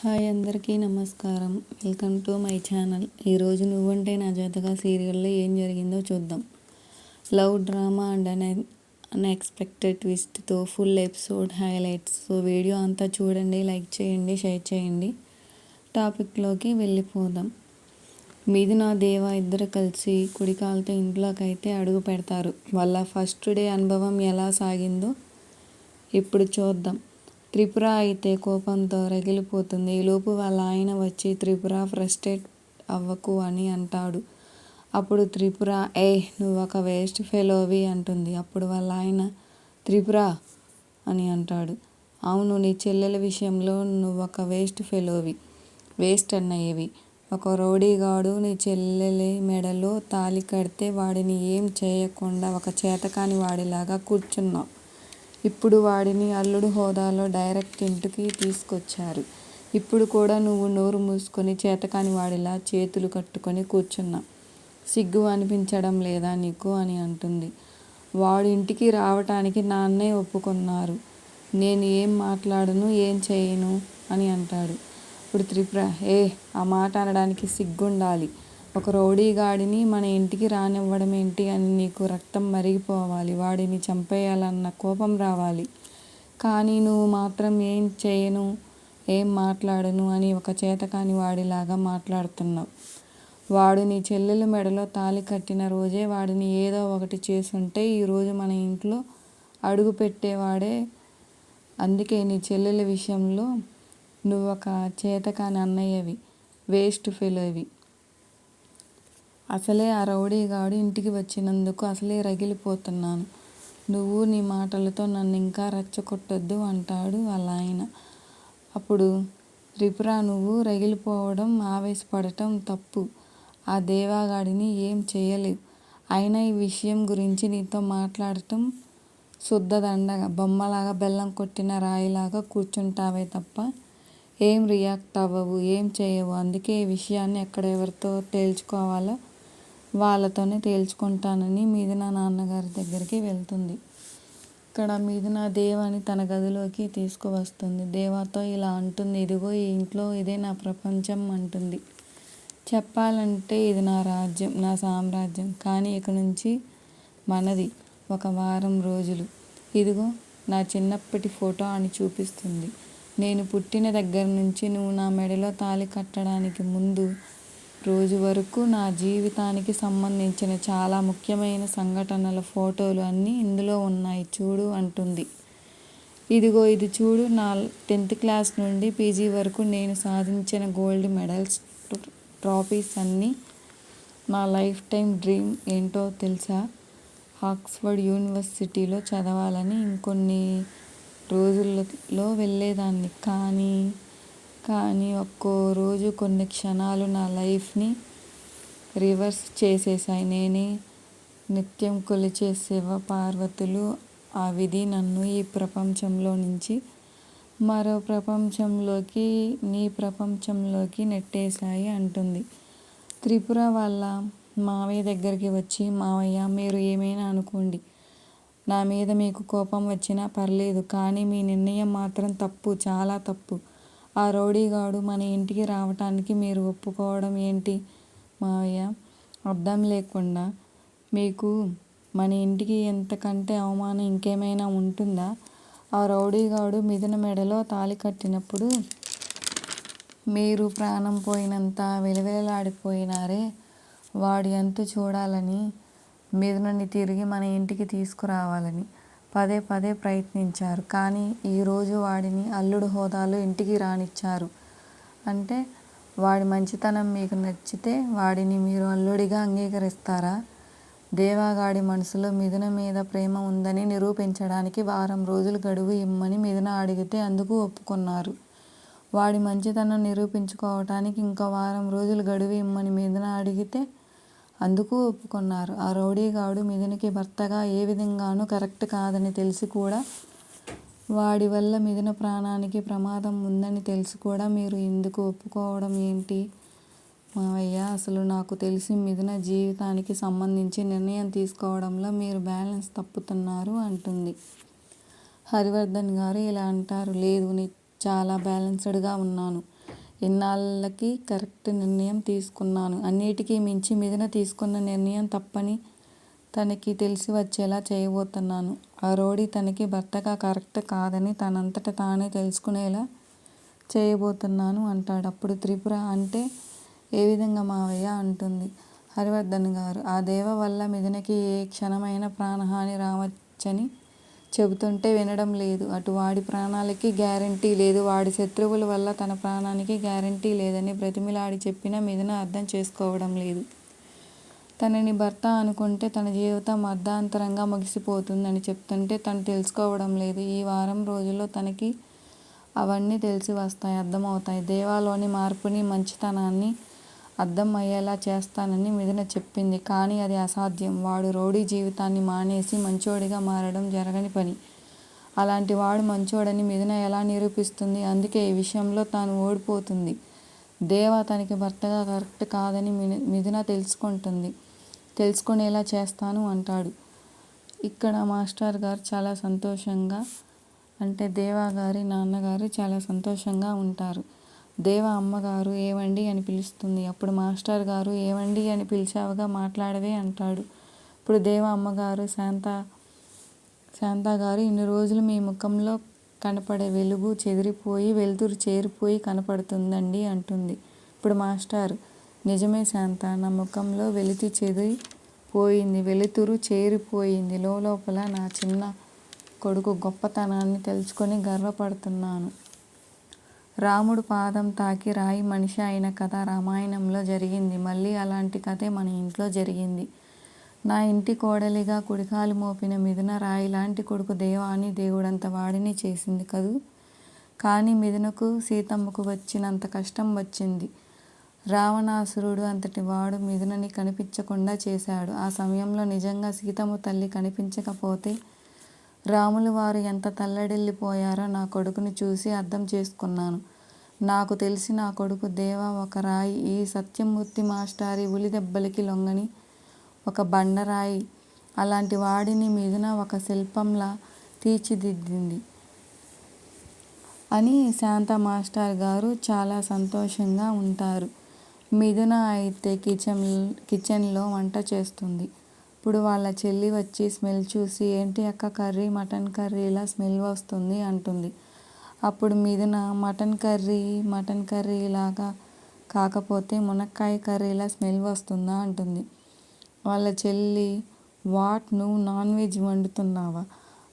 Hi అందరికీ నమస్కారం. Welcome to my channel. ఈరోజు నువ్వంటే నా జతగా సీరియల్లో ఏం జరిగిందో చూద్దాం. Love drama and un unexpected ట్విస్ట్తో full episode highlights. So video అంతా చూడండి లైక్ చేయండి షేర్ చేయండి. టాపిక్లోకి వెళ్ళిపోదాం. మిథున దేవ ఇద్దరు కలిసి కుడికాలతో ఇంట్లోకి అయితే అడుగు పెడతారు. వాళ్ళ ఫస్ట్ డే అనుభవం ఎలా సాగిందో ఇప్పుడు చూద్దాం. త్రిపుర అయితే కోపంతో రగిలిపోతుంది. ఈలోపు వాళ్ళ ఆయన వచ్చి త్రిపుర ఫ్రస్ట్రేట్ అవ్వకు అని అంటాడు. అప్పుడు త్రిపుర ఏ నువ్వు ఒక వేస్ట్ ఫెలోవి అంటుంది. అప్పుడు వాళ్ళ ఆయన త్రిపుర అని అంటాడు. అవును నీ చెల్లెల విషయంలో నువ్వు ఒక వేస్ట్ ఫెలోవి వేస్ట్ అన్నయ్యవి. ఒక రౌడీగాడు నీ చెల్లెలి మెడలో తాళి కడితే వాడిని ఏం చేయకుండా ఒక చేతకాని వాడిలాగా కూర్చున్నావు. ఇప్పుడు వాడిని అల్లుడు హోదాలో డైరెక్ట్ ఇంటికి తీసుకొచ్చారు. ఇప్పుడు కూడా నువ్వు నోరు మూసుకొని చేతకాని వాడిలా చేతులు కట్టుకొని కూర్చున్నా. సిగ్గు అనిపించడం లేదా నీకు అని అంటుంది. వాడు ఇంటికి రావటానికి నాన్నే ఒప్పుకున్నారు. నేను ఏం మాట్లాడను ఏం చేయను అని అంటాడు. ఇప్పుడు త్రిపుర ఏ ఆ మాట అనడానికి సిగ్గుండాలి. ఒక రౌడీగాడిని మన ఇంటికి రానివ్వడం ఏంటి అని నీకు రక్తం మరిగిపోవాలి. వాడిని చంపేయాలన్న కోపం రావాలి. కానీ నువ్వు మాత్రం ఏం చేయను ఏం మాట్లాడను అని ఒక చేతకాని వాడిలాగా మాట్లాడుతున్నావు. వాడు నీ చెల్లెల మెడలో తాళి కట్టిన రోజే వాడిని ఏదో ఒకటి చేసుంటే ఈరోజు మన ఇంట్లో అడుగు పెట్టేవాడే. అందుకే నీ చెల్లెల విషయంలో నువ్వు ఒక చేతకాని అన్నయ్యవి వేస్ట్ ఫెలోవి. అసలే ఆ రౌడీగాడు ఇంటికి వచ్చినందుకు అసలే రగిలిపోతున్నాను. నువ్వు నీ మాటలతో నన్ను ఇంకా రెచ్చగొట్టొద్దు అంటాడు వాళ్ళ ఆయన అప్పుడు త్రిపుర నువ్వు రగిలిపోవడం ఆవేశపడటం తప్పు. ఆ దేవాగాడిని ఏం చేయలేవు. అయినా ఈ విషయం గురించి నీతో మాట్లాడటం శుద్ధ దండగా. బొమ్మలాగా బెల్లం కొట్టిన రాయిలాగా కూర్చుంటావే తప్ప ఏం రియాక్ట్ అవ్వవు ఏం చేయవు. అందుకే ఈ విషయాన్ని ఎక్కడెవరితో తేల్చుకోవాలో వాళ్ళతోనే తేల్చుకుంటానని మీదిన నాన్నగారి దగ్గరికి వెళ్తుంది. ఇక్కడ మీదిన దేవాని తన గదిలోకి తీసుకువస్తుంది. దేవాతో ఇలా అంటుంది ఇదిగో ఈ ఇంట్లో ఇదే నా ప్రపంచం అంటుంది. చెప్పాలంటే ఇది నా రాజ్యం నా సామ్రాజ్యం కానీ ఇక నుంచి మనది ఒక వారం రోజులు. ఇదిగో నా చిన్నప్పటి ఫోటో అని చూపిస్తుంది. నేను పుట్టిన దగ్గర నుంచి నువ్వు నా మెడలో తాళి కట్టడానికి ముందు రోజు వరకు నా జీవితానికి సంబంధించిన చాలా ముఖ్యమైన సంఘటనల ఫోటోలు అన్నీ ఇందులో ఉన్నాయి. చూడు అంటుంది. ఇదిగో ఇది చూడు నా టెన్త్ క్లాస్ నుండి పీజీ వరకు నేను సాధించిన గోల్డ్ మెడల్స్ ట్రాఫీస్ అన్నీ నా లైఫ్ టైం డ్రీమ్ ఏంటో తెలుసా? ఆక్స్ఫర్డ్ యూనివర్సిటీలో చదవాలని ఇంకొన్ని రోజుల్లో వెళ్ళేదాన్ని. కానీ కానీ ఒక్కో రోజు కొన్ని క్షణాలు నా లైఫ్ని రివర్స్ చేసేసాయి నేనే నిత్యం కొలిచే శివ పార్వతులు ఆ విధి నన్ను ఈ ప్రపంచంలో నుంచి మరో ప్రపంచంలోకి నీ ప్రపంచంలోకి నెట్టేశాయి అంటుంది. త్రిపుర వాళ్ళ మావయ్య దగ్గరికి వచ్చి మావయ్య మీరు ఏమైనా అనుకోండి. నా మీద మీకు కోపం వచ్చినా పర్లేదు కానీ మీ నిర్ణయం మాత్రం తప్పు చాలా తప్పు. ఆ రౌడీగాడు మన ఇంటికి రావటానికి మీరు ఒప్పుకోవడం ఏంటి మావయ్య? అర్థం లేకుండా. మీకు మన ఇంటికి ఎంతకంటే అవమానం ఇంకేమైనా ఉంటుందా? ఆ రౌడీగాడు మిథున మెడలో తాళి కట్టినప్పుడు మీరు ప్రాణం పోయినంత విలవిలలాడిపోయినారే. వాడి అంతు చూడాలని మిథునని తిరిగి మన ఇంటికి తీసుకురావాలని. పదే పదే ప్రయత్నించారు. కానీ ఈరోజు వాడిని అల్లుడు హోదాలో ఇంటికి రానిచ్చారు. అంటే వాడి మంచితనం మీకు నచ్చితే వాడిని మీరు అల్లుడిగా అంగీకరిస్తారా? దేవాగాడి మనసులో మిథున మీద ప్రేమ ఉందని నిరూపించడానికి వారం రోజులు గడువు ఇమ్మని మిథున అడిగితే అందుకు ఒప్పుకున్నారు. వాడి మంచితనం నిరూపించుకోవటానికి ఇంకో వారం రోజులు గడువు ఇమ్మని మిథున అడిగితే అందుకు ఒప్పుకున్నారు. ఆ రౌడీగాడు మిథునకి భర్తగా ఏ విధంగానూ కరెక్ట్ కాదని తెలిసి కూడా వాడి వల్ల మిథున ప్రాణానికి ప్రమాదం ఉందని తెలిసి కూడా మీరు ఎందుకు ఒప్పుకోవడం ఏంటి? మావయ్య అసలు నాకు తెలిసి మిథున జీవితానికి సంబంధించి నిర్ణయం తీసుకోవడంలో మీరు బ్యాలెన్స్ తప్పుతున్నారు అంటుంది. హరివర్ధన్ గారు ఇలా అంటారు. లేదు చాలా బ్యాలెన్స్డ్గా ఉన్నాను. ఇన్నాళ్ళకి కరెక్ట్ నిర్ణయం తీసుకున్నాను. అన్నిటికీ మించి మిథున తీసుకున్న నిర్ణయం తప్పని తనకి తెలిసి వచ్చేలా చేయబోతున్నాను. ఆ రౌడీ తనకి భర్తగా కరెక్ట్ కాదని తనంతట తానే తెలుసుకునేలా చేయబోతున్నాను అంటాడు. అప్పుడు త్రిపుర అంటే ఏ విధంగా మావయ్య అంటుంది. హరివర్ధన్ గారు ఆ దేవ వల్ల మిథునకి ఏ క్షణమైన ప్రాణహాని రావచ్చని చెబుతుంటే వినడం లేదు. అటు వాడి ప్రాణాలకి గ్యారంటీ లేదు. వాడి శత్రువుల వల్ల తన ప్రాణానికి గ్యారంటీ లేదని బ్రతిమిలాడి చెప్పినా మిథున అర్థం చేసుకోవడం లేదు. తనని భర్త అనుకుంటే తన జీవితం అర్ధాంతరంగా ముగిసిపోతుందని చెప్తుంటే తను తెలుసుకోవడం లేదు. ఈ వారం రోజుల్లో తనకి అవన్నీ తెలిసి వస్తాయి అర్థమవుతాయి. దేవాలోని మార్పుని మంచితనాన్ని అర్థం అయ్యేలా చేస్తానని మిథున చెప్పింది. కానీ అది అసాధ్యం. వాడు రౌడీ జీవితాన్ని మానేసి మంచోడిగా మారడం జరగని పని. అలాంటి వాడు మంచోడని మిథున ఎలా నిరూపిస్తుంది? అందుకే ఈ విషయంలో తాను ఓడిపోతుంది. దేవ తనకి భర్తగా కరెక్ట్ కాదని మిథున తెలుసుకుంటుంది. తెలుసుకునేలా చేస్తాను అంటాడు. ఇక్కడ మాస్టర్ గారు చాలా సంతోషంగా అంటే దేవా గారి నాన్నగారు చాలా సంతోషంగా ఉంటారు. దేవ అమ్మగారు ఏవండి అని పిలుస్తుంది. అప్పుడు మాస్టర్ గారు ఏవండి అని పిలిచావుగా మాట్లాడవే అంటాడు. ఇప్పుడు దేవ అమ్మగారు శాంత శాంత గారు ఇన్ని రోజులు మీ ముఖంలో కనపడే వెలుగు చెదిరిపోయి వెలుతురు చేరిపోయి కనపడుతుందండి అంటుంది. ఇప్పుడు మాస్టర్ నిజమే శాంత నా ముఖంలో వెలితి చెదిరిపోయింది వెలుతురు చేరిపోయింది. లోపల నా చిన్న కొడుకు గొప్పతనాన్ని తెలుసుకొని గర్వపడుతున్నాను. రాముడు పాదం తాకి రాయి మనిషి అయిన కథ రామాయణంలో జరిగింది. మళ్ళీ అలాంటి కథే మన ఇంట్లో జరిగింది. నా ఇంటి కోడలిగా కుడికాలు మోపిన మిథున రాయి లాంటి కొడుకు దేవాని దేవుడంత వాడిని చేసింది కదూ? కానీ మిథునకు సీతమ్మకు వచ్చినంత కష్టం వచ్చింది. రావణాసురుడు అంతటి వాడు మిథునని కనిపించకుండా చేశాడు. ఆ సమయంలో నిజంగా సీతమ్మ తల్లి కనిపించకపోతే రాములు వారు ఎంత తల్లడిల్లిపోయారో నా కొడుకుని చూసి అర్థం చేసుకున్నాను. నాకు తెలిసి నా కొడుకు దేవ ఒక రాయి ఈ సత్యమూర్తి మాస్టారి ఉలి దెబ్బలకి లొంగని ఒక బండరాయి అలాంటి వాడిని మీదున ఒక శిల్పంలా తీర్చిదిద్దింది అని శాంత మాస్టర్ గారు చాలా సంతోషంగా ఉంటారు. మిథున అయితే కిచెన్ కిచెన్లో వంట చేస్తుంది. ఇప్పుడు వాళ్ళ చెల్లి వచ్చి స్మెల్ చూసి ఏంటి అక్క కర్రీ మటన్ కర్రీ ఇలా స్మెల్ వస్తుంది? అంటుంది. అప్పుడు మీదన మటన్ కర్రీ మటన్ కర్రీ లాగా కాకపోతే మునక్కాయ కర్రీలా స్మెల్ వస్తుందా? అంటుంది. వాళ్ళ చెల్లి వాట్? నువ్వు నాన్ వెజ్ వండుతున్నావా?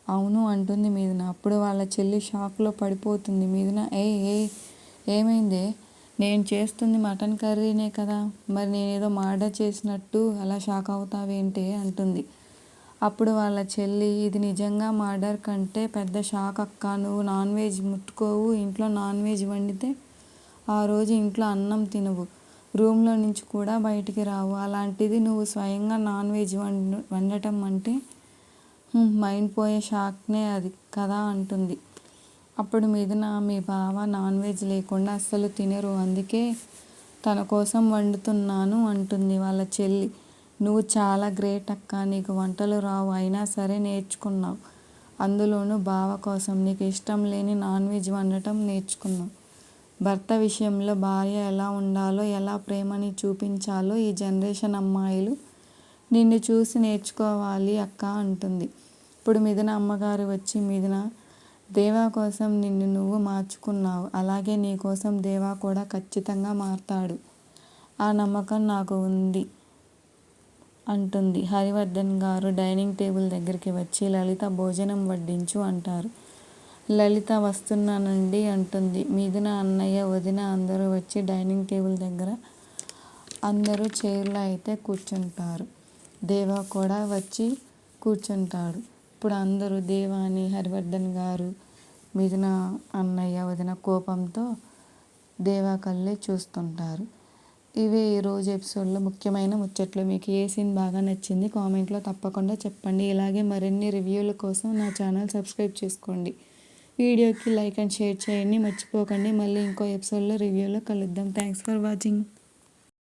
అవును అంటుంది మీదన అప్పుడు వాళ్ళ చెల్లి షాక్లో పడిపోతుంది. మీదన ఏ ఏ ఏమైందే? నేను చేస్తుంది మటన్ కర్రీనే కదా మరి నేనేదో మర్డర్ చేసినట్టు అలా షాక్ అవుతావేంటి అంటుంది. అప్పుడు వాళ్ళ చెల్లి ఇది నిజంగా మర్డర్ కంటే పెద్ద షాక్ అక్క నువ్వు నాన్ వెజ్ ముట్టుకోవు ఇంట్లో నాన్ వెజ్ వండితే ఆ రోజు ఇంట్లో అన్నం తినవు రూమ్లో నుంచి కూడా బయటికి రావు అలాంటిది నువ్వు స్వయంగా నాన్ వెజ్ వండ వండటం అంటే మైండ్ పోయే షాక్నే అది కదా అంటుంది. అప్పుడు మీదన మీ బావ నాన్ వెజ్ లేకుండా అస్సలు తినరు. అందుకే తన కోసం వండుతున్నాను అంటుంది వాళ్ళ చెల్లి. నువ్వు చాలా గ్రేట్ అక్క నీకు వంటలు రావు అయినా సరే నేర్చుకున్నావు. అందులోనూ బావ కోసం నీకు ఇష్టం లేని నాన్ వెజ్ వండటం నేర్చుకున్నావు. భర్త విషయంలో భార్య ఎలా ఉండాలో ఎలా ప్రేమని చూపించాలో ఈ జనరేషన్ అమ్మాయిలు నిన్ను చూసి నేర్చుకోవాలి అక్క అంటుంది. ఇప్పుడు మిథున అమ్మగారు వచ్చి మిథున దేవా కోసం నిన్ను నువ్వు మార్చుకున్నావు. అలాగే నీ కోసం దేవా కూడా ఖచ్చితంగా మారతాడు. ఆ నమ్మకం నాకు ఉంది అంటుంది. హరివర్ధన్ గారు డైనింగ్ టేబుల్ దగ్గరికి వచ్చి లలిత భోజనం వడ్డించు అంటారు. లలిత వస్తున్నానండి అంటుంది. మీదిన అన్నయ్య వదిన అందరూ వచ్చి డైనింగ్ టేబుల్ దగ్గర అందరూ చైర్లో అయితే కూర్చుంటారు. దేవా కూడా వచ్చి కూర్చుంటాడు. ఇప్పుడు అందరూ దేవాని హరివర్ధన్ గారు మిగిన అన్నయ్య వదిన కోపంతో దేవా కళ్ళే చూస్తుంటారు. ఇవే ఈరోజు ఎపిసోడ్లో ముఖ్యమైన ముచ్చట్లు. మీకు ఏ సీన్ బాగా నచ్చింది కామెంట్లో తప్పకుండా చెప్పండి. ఇలాగే మరిన్ని రివ్యూల కోసం నా ఛానల్ సబ్స్క్రైబ్ చేసుకోండి. వీడియోకి లైక్ అండ్ షేర్ చేయండి. మర్చిపోకండి. మళ్ళీ ఇంకో ఎపిసోడ్లో రివ్యూలో కలుద్దాం. Thanks for watching.